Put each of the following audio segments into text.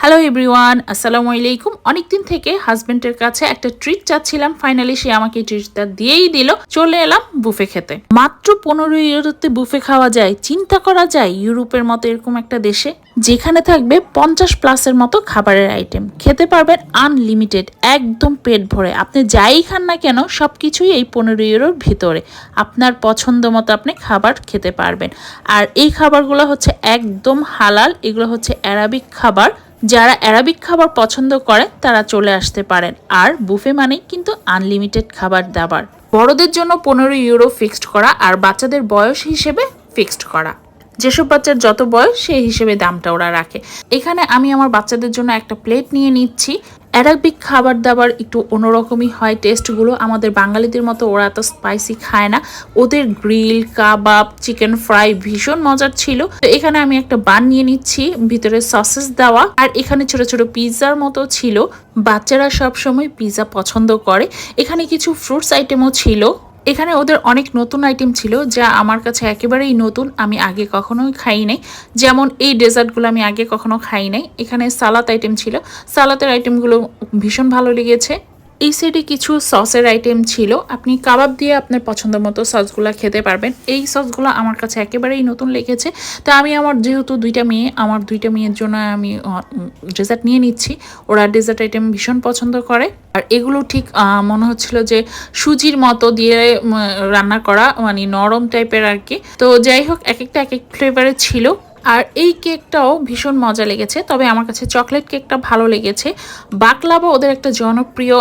Hello everyone আসসালামু আলাইকুম অনেকদিন থেকে হাজবেন্ডের কাছে একটা ট্রিট চাচ্ছিলাম। ফাইনালি সে আমাকে ট্রিটটা দিয়েই দিল। চলে এলাম বুফে খেতে। মাত্র পনেরো ইউরোতে বুফে খাওয়া যায়। চিন্তা করা যায় ইউরোপের মতো এরকম একটা দেশে, যেখানে থাকবে পঞ্চাশ প্লাসের মতো খাবারের আইটেম খেতে পারবেন আনলিমিটেড একদম পেট ভরে। আপনি যাই খান না কেন সব কিছুই এই পনেরো ইউরোর ভিতরে। আপনার পছন্দ মতো আপনি খাবার খেতে পারবেন। আর এই খাবারগুলো হচ্ছে একদম হালাল। এগুলো হচ্ছে অ্যারাবিক খাবার। যারা অ্যারাবিক খাবার পছন্দ করে, তারা চলে আসতে পারেন। আর বুফে মানে কিন্তু আনলিমিটেড খাবার দাবার। বড়দের জন্য পনেরো ইউরো ফিক্সড করা আর বাচ্চাদের বয়স হিসেবে ফিক্সড করা। যেসব বাচ্চার যত বয়স, সেই হিসেবে দামটা ওরা রাখে। এখানে আমি আমার বাচ্চাদের জন্য একটা প্লেট নিয়ে নিচ্ছি। অ্যারাবিক খাবার দাবার একটু অন্যরকমই হয় টেস্টগুলো। আমাদের বাঙালিদের মতো ওরা এত স্পাইসি খায় না। ওদের গ্রিল, কাবাব, চিকেন ফ্রাই ভীষণ মজার ছিল। তো এখানে আমি একটা বান নিয়ে নিচ্ছি, ভিতরে সসেস দেওয়া। আর এখানে ছোট ছোট পিৎজার মতো ছিল। বাচ্চারা সবসময় পিৎজা পছন্দ করে। এখানে কিছু ফ্রুটস আইটেমও ছিল। এখানে ওদের অনেক নতুন আইটেম ছিল, যা আমার কাছে একেবারেই নতুন, আমি আগে কখনোই খাই নাই। যেমন এই ডেজার্টগুলো আমি আগে কখনো খাই নাই। এখানে সালাদ আইটেম ছিল। সালাতের আইটেমগুলো ভীষণ ভালো লেগেছে। এই সাইডে কিছু সসের আইটেম ছিল। আপনি কাবাব দিয়ে আপনার পছন্দ মতো সসগুলো খেতে পারবেন। এই সসগুলো আমার কাছে একেবারেই নতুন লেগেছে। তা আমি আমার যেহেতু দুইটা মেয়ে, আমার দুইটা মেয়ের জন্য আমি ডেজার্ট নিয়ে নিচ্ছি। ওরা ডেজার্ট আইটেম ভীষণ পছন্দ করে। আর এগুলো ঠিক মনে হচ্ছিল যে সুজির মতো দিয়ে রান্না করা মানে নরম টাইপের আর কি। তো যাই হোক, এক একটা এক এক ফ্লেভারের ছিল। আর এই কেকটাও ভীষণ মজা লেগেছে। তবে আমার কাছে চকলেট কেকটা ভালো লেগেছে। বাকলাবা ওদের একটা জনপ্রিয়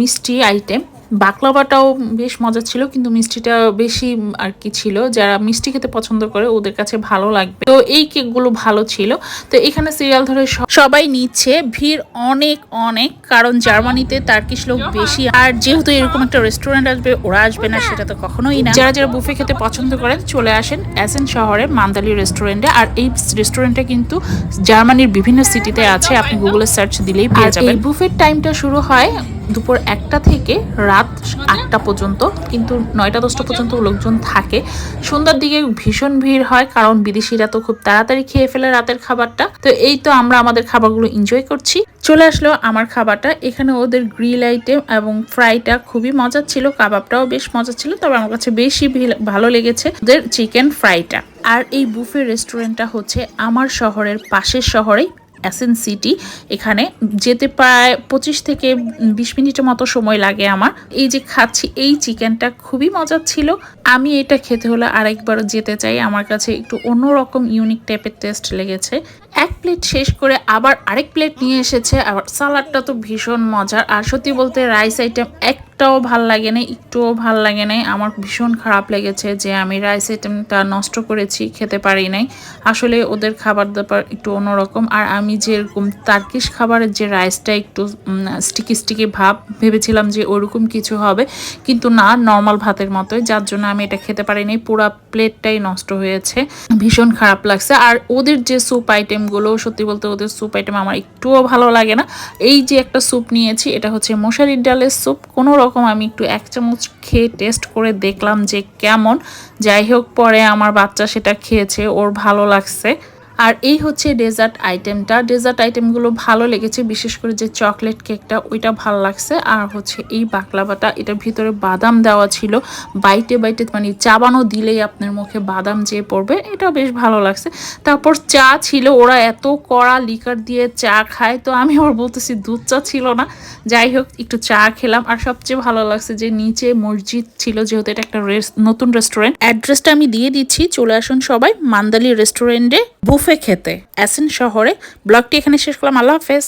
মিষ্টি আইটেম বাকলাবাটাও বেশ মজা ছিল কিন্তু মিষ্টিটা বেশি আর কি ছিল। যারা মিষ্টি খেতে পছন্দ করে ওদের কাছে ভালো লাগবে। তো এই কেকগুলো ভালো ছিল। তো এখানে সিরিয়াল ধরে সবাই নিচ্ছে। ভিড় অনেক অনেক কারণ জার্মানিতে তার্কিশ লোক বেশি। আর যেহেতু এরকম একটা রেস্টুরেন্ট আসবে ওরা আসবে না সেটা তো কখনোই না। যারা যারা বুফে খেতে পছন্দ করেন চলে আসেন অ্যাসেন শহরে মান্দালি রেস্টুরেন্টে। আর এই রেস্টুরেন্টটা কিন্তু জার্মানির বিভিন্ন সিটিতে আছে। আপনি গুগলে সার্চ দিলেই পেয়ে যাবেন। বুফের টাইমটা শুরু হয় দুপুর একটা থেকে রাত আটটা পর্যন্ত, কিন্তু নয়টা দশটা পর্যন্ত লোকজন থাকে। সন্ধ্যার দিকে ভীষণ ভিড় হয়, কারণ বিদেশিরা তো খুব তাড়াতাড়ি খেয়ে ফেলে রাতের খাবারটা। তো এই তো আমরা আমাদের খাবারগুলো এনজয় করছি। চলে আসলো আমার খাবারটা। এখানে ওদের গ্রিল আইটেম এবং ফ্রাইটা খুবই মজার ছিল, কাবাবটাও বেশ মজা ছিল, তবে আমার কাছে বেশি ভিল- ভালো লেগেছে ওদের চিকেন ফ্রাইটা আর এই বুফে রেস্টুরেন্টটা হচ্ছে আমার শহরের পাশের শহরেই। অ্যাসেন সিটি এখানে যেতে প্রায় পঁচিশ থেকে বিশ মিনিটের মতো সময় লাগে আমার। এই যে খাচ্ছি, এই চিকেনটা খুবই মজার ছিল। আমি এটা খেতে হলে আরেকবার যেতে চাই। আমার কাছে একটু অন্যরকম ইউনিক টাইপের টেস্ট লেগেছে। এক প্লেট শেষ করে আবার আরেক প্লেট নিয়ে এসেছে। আবার সালাডটা তো ভীষণ মজার। আর সত্যি বলতে রাইস আইটেম একটাও ভালো লাগে না একটুও ভালো লাগে নাই। আমার ভীষণ খারাপ লেগেছে যে আমি রাইস আইটেমটা নষ্ট করেছি, খেতে পারি নাই। আসলে ওদের খাবার দাবার একটু অন্যরকম। আর আমি যেরকম তার্কিশ খাবারের যে রাইসটা একটু স্টিকি স্টিকি ভাব, ভেবেছিলাম যে ওরকম কিছু হবে। কিন্তু না নর্মাল ভাতের মতোই। যার জন্য আমি এটা খেতে পারিনি, পুরো প্লেটটাই নষ্ট হয়েছে, ভীষণ খারাপ লাগছে। আর ওদের যে স্যুপ আইটেমগুলো সত্যি বলতে ওদের স্যুপ আইটেম আমার একটুও ভালো লাগে না। এই যে একটা স্যুপ নিয়েছি, এটা হচ্ছে মশারির ডালের স্যুপ কোনো রকম আমি একটু এক চামচ খেয়ে টেস্ট করে দেখলাম যে কেমন। যাই হোক, পরে আমার বাচ্চা সেটা খেয়েছে, ওর ভালো লাগছে। আর এই হচ্ছে ডেজার্ট আইটেমটা ডেজার্ট আইটেমগুলো ভালো লেগেছে, বিশেষ করে যে চকলেট কেকটা ওইটা ভালো লাগছে। আর হচ্ছে এই বাকলাবাটা এটার ভিতরে বাদাম দেওয়া ছিল। বাইটে বাইটে মানে চাবানো দিলেই আপনার মুখে বাদাম যেয়ে পড়বে এটা বেশ ভালো লাগছে। তারপর চা ছিল, ওরা এত কড়া লিকার দিয়ে চা খায়, তো আমি আবার বলতেছি দুধ চা ছিল না। যাই হোক, একটু চা খেলাম। আর সবচেয়ে ভালো লাগছে যে নিচে মসজিদ ছিল, যেহেতু এটা একটা নতুন রেস্টুরেন্ট অ্যাড্রেসটা আমি দিয়ে দিচ্ছি, চলে আসুন সবাই, মান্দালি রেস্টুরেন্টে বুফে খেতে। অ্যাসেন শহরে ব্লগটি এখানে শেষ করলাম। আল্লাহ হাফেজ।